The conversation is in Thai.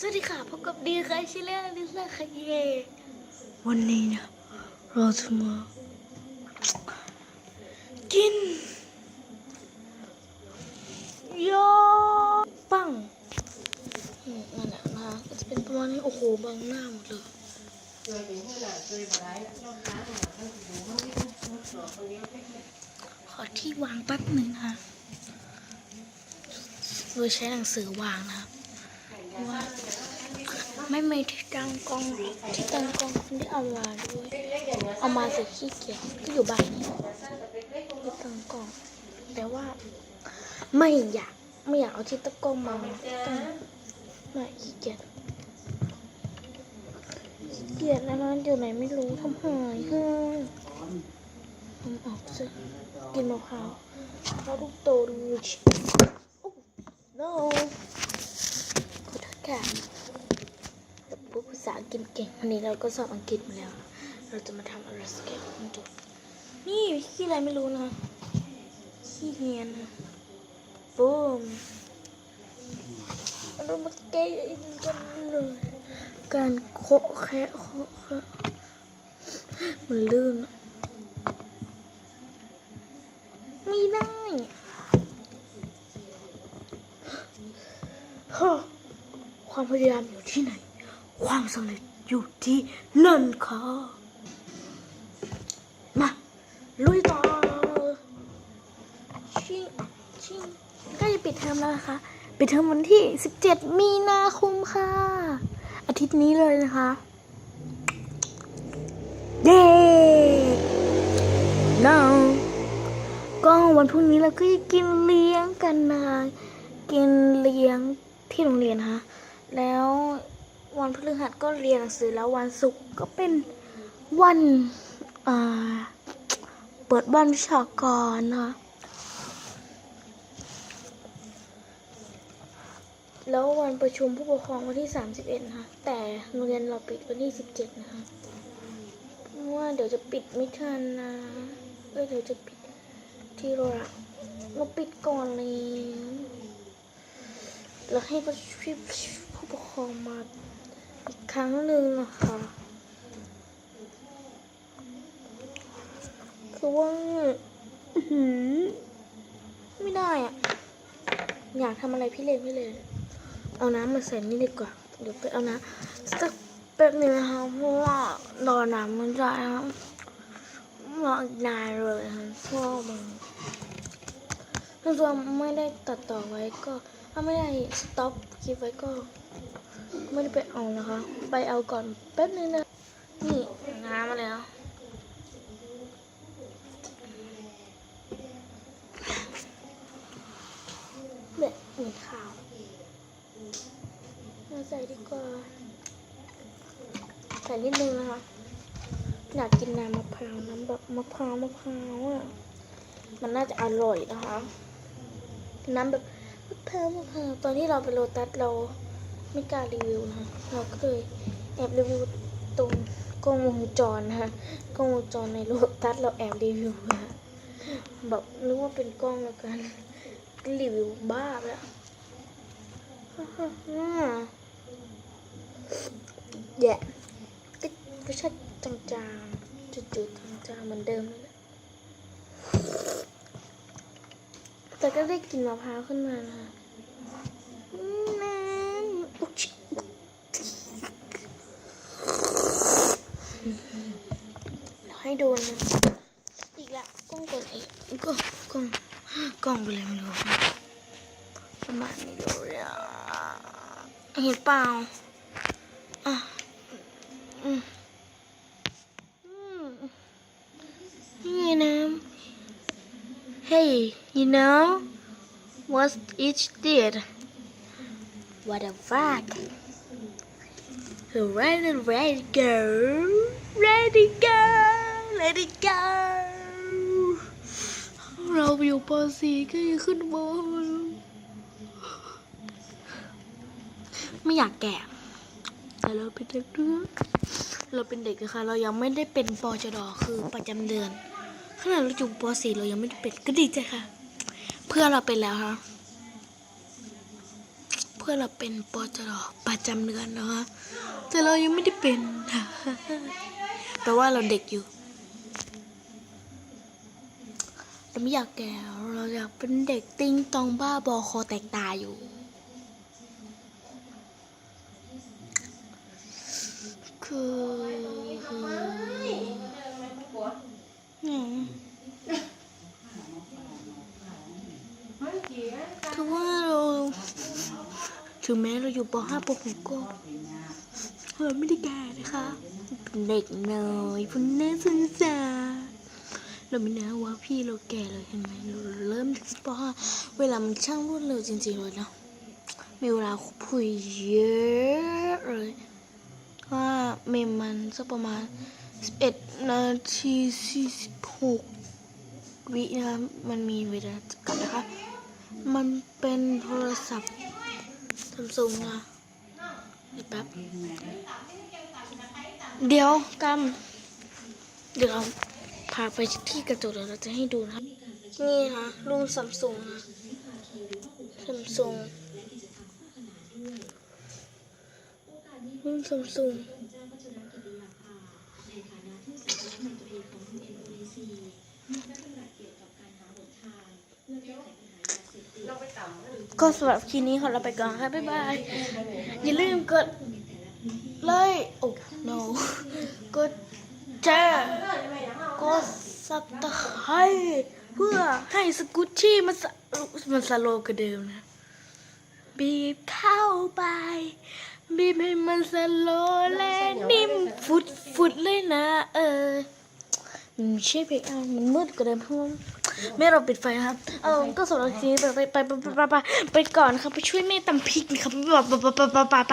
สวัสดีค่ะพบกับดีค่ะชิเล่ลิซ่าค่ะเย่วันนี้เนี่ยเราจะมากินยอปังอืมนั่นแหละนะคะก็จะเป็นประมาณนี้โอ้โหบังหน้าหมดเลยเคยเป็นขนาดเคยบ่ได้ยอดค้างอะต้องดูมันไม่ต้องทุบหรอกคนนี้ไม่ใช่ขอที่วางแป๊บหนึ่งนะคะโดยใช้หนังสือวางนะคะเพราะว่า ไม่มีที่ตั้งกล้องที่ตั้งกล้องไม่ได้เอามาด้วยเอามาเสร็จขี้เกียจก็อยู่บ้านนี่ที่ตั้งกล้องแต่ว่าไม่อยากไม่อยากเอาที่ตั้งกล้องมาตั้งไม่ขี้เกียจขี้เกียจแล้วมันอยู่ไหนไม่รู้ทำหายเฮ้ยทำออกสิกินมะพร้าวแล้วลูกโตดูชิโอ้ no ขอโทษ ค่ะแต่พูดภาษาอังกฤษเก่งวันนี้เราก็สอบอังกฤษมาแล้ว เราจะมาทำอะไรสักอย่างให้ดูนี่ขี้อะไรไม่รู้นะขี้เฮียนะบูมเรามาเกะกันเลยการโคแคะโคแคะมันลื่นอะไม่ได้ฮะความ พยายามอยู่ที่ไหน ความสำเร็จอยู่ที่นั่นค่ะ มาลุยต่อชิงชิงใกล้จะปิดเทอมแล้วนะคะ ปิดเทอมวันที่ 17 มีนาคมค่ะ อาทิตย์นี้เลยนะคะ เย้น้องก็วันพรุ่งนี้เราก็จะกินเลี้ยงกันนะคะกินเลี้ยงที่โรงเรียนนะคะ แล้ววันพฤหัสก็เรียนหนังสือแล้ววันศุกร์ก็เป็นวันเปิดบ้านวิชากรนะคะแล้ววันประชุมผู้ปกครองวันที่ 31 นะคะ แต่โรงเรียนเราปิดวันที่ 17 นะคะเพราะว่าเดี๋ยวจะปิดไม่ทันนะเอ้ยเดี๋ยวจะปิดที่โรงแรมเราปิดก่อนเลย แล้วให้ผู้ปกครองมาอีกครั้งหนึ่งนะคะคือว่าไม่ได้อะอยากทำอะไรพี่เลนพี่เลนเอาน้ำมาใส่นี่ดีกว่าเดี๋ยวไปเอาน้ำสักแป๊บหนึงนะคะเพราะว่ารอน้ำมันจะครับรออีกนานเลยค่ะเพราะว่ามันถ้าตัวไม่ได้ตัดต่อไว้ก็ ถ้าไม่ได้สต็อปคลิปไว้ก็ไม่ได้ไปเอานะคะ ไปเอาก่อนแป๊บนึงนะ นี่น้ำมาแล้วแบบเหมือนขาวมาใส่ดีกว่า ใส่นิดนึงนะคะ อยากกินน้ำมะพร้าวน้ำแบบมะพร้าวมะพร้าวอะ มันน่าจะอร่อยนะคะ น้ำแบบ มะพร้าวมะพร้าวตอนที่เราไปโลตัสเราไม่กล้ารีวิวนะคะเราก็เลยแอบรีวิวตรงกล้องวงจรนะคะกล้องวงจรในโลตัสเราแอบรีวิวนะคะแบบนึกว่าเป็นกล้องแล้วกันรีวิวบ้าไปแล้วแย่ก็รสชาติจางๆจืดๆจางๆเหมือนเดิมเลย แหละแต่ก็ได้กลินมะพร้าวขึ้นมานะคะนั่นอุ๊ยชิเดี๋ยวให้ดูนะอีกละกล้องกดอีกก็กล้องกล้องไปเลยไม่รู้ประมาณนี้เลยอะเห็นเปล่าอะอืมอืมนี่ไงน้ำ Hey you know what each did What the fuck Ready ready go Ready go Let it go เราอยู่ป .4 ก็ยังขึ้นมไม่อยากแก่แต่เราเป็นเด็กเรือเราเป็นเด็กนะคะเรายังไม่ได้เป็นปจดคือประจำเดือน ขนาดเราอยู่ป .4 เรายังไม่ได้เป็นก็ดีใจค่ะ เพื่อเราเป็นแล้วค่ะเพื่อเราเป็นปจรประจำเดือนนะคะแต่เรายังไม่ได้เป็นแปลว่าเราเด็กอยู่เราไม่อยากแก่เราอยากเป็นเด็กติ้งตองบ้าบอคอแตกตายอยู่คืออืมคือว่าเรา ถึงแม้เราอยู่ป .5 ป .6 ก็เราไม่ได้แก่นะคะเป็นเด็กน้อยพุ่นน่สนสารเราไม่น่าว่าพี่เราแก่เลยเห็นไหมเราเริ่มจากป .5 เวลามันช่างรวดเร็วจริงๆเลยเนาะมีเวลาคุยเยอะเลยว่าเมมมันสักประมาณ 11 นาที 46 วินะคะมันมีเวลาจำกัดนะคะ มันเป็นโทรศัพท์ ซัมซุงนะแป๊บเดี๋ยวกำเดี๋ยวเราพาไปที่กระจกเดี๋ยวเราจะให้ดูนะคะนี่ค่ะรุ่นซัมซุงนะซัมซุงรุ่นซัมซุง ก็สำหรับคลิปนี้ขอลาไปก่อนค่ะ บ๊ายบาย อย่าลืมกดไลค์โอ้ no กดแชร์กดซับตะไคร้เพื่อให้สกุชชี่มันสมันสโลกว่าเดิมนะ บีบเข้าไป บีบให้มันสโลและนิ่มฟุดฟุดเลยนะ เออมันไม่ใช่เพลงอะมันมืดกว่าเดิมเพราะ ไม่เราปิดไฟครับเออก็สำหรับทีนี้ไปไปไปไปไปไปไปก่อนครับไปช่วยแม่ตำพริกนะครับไปไปไปไปไป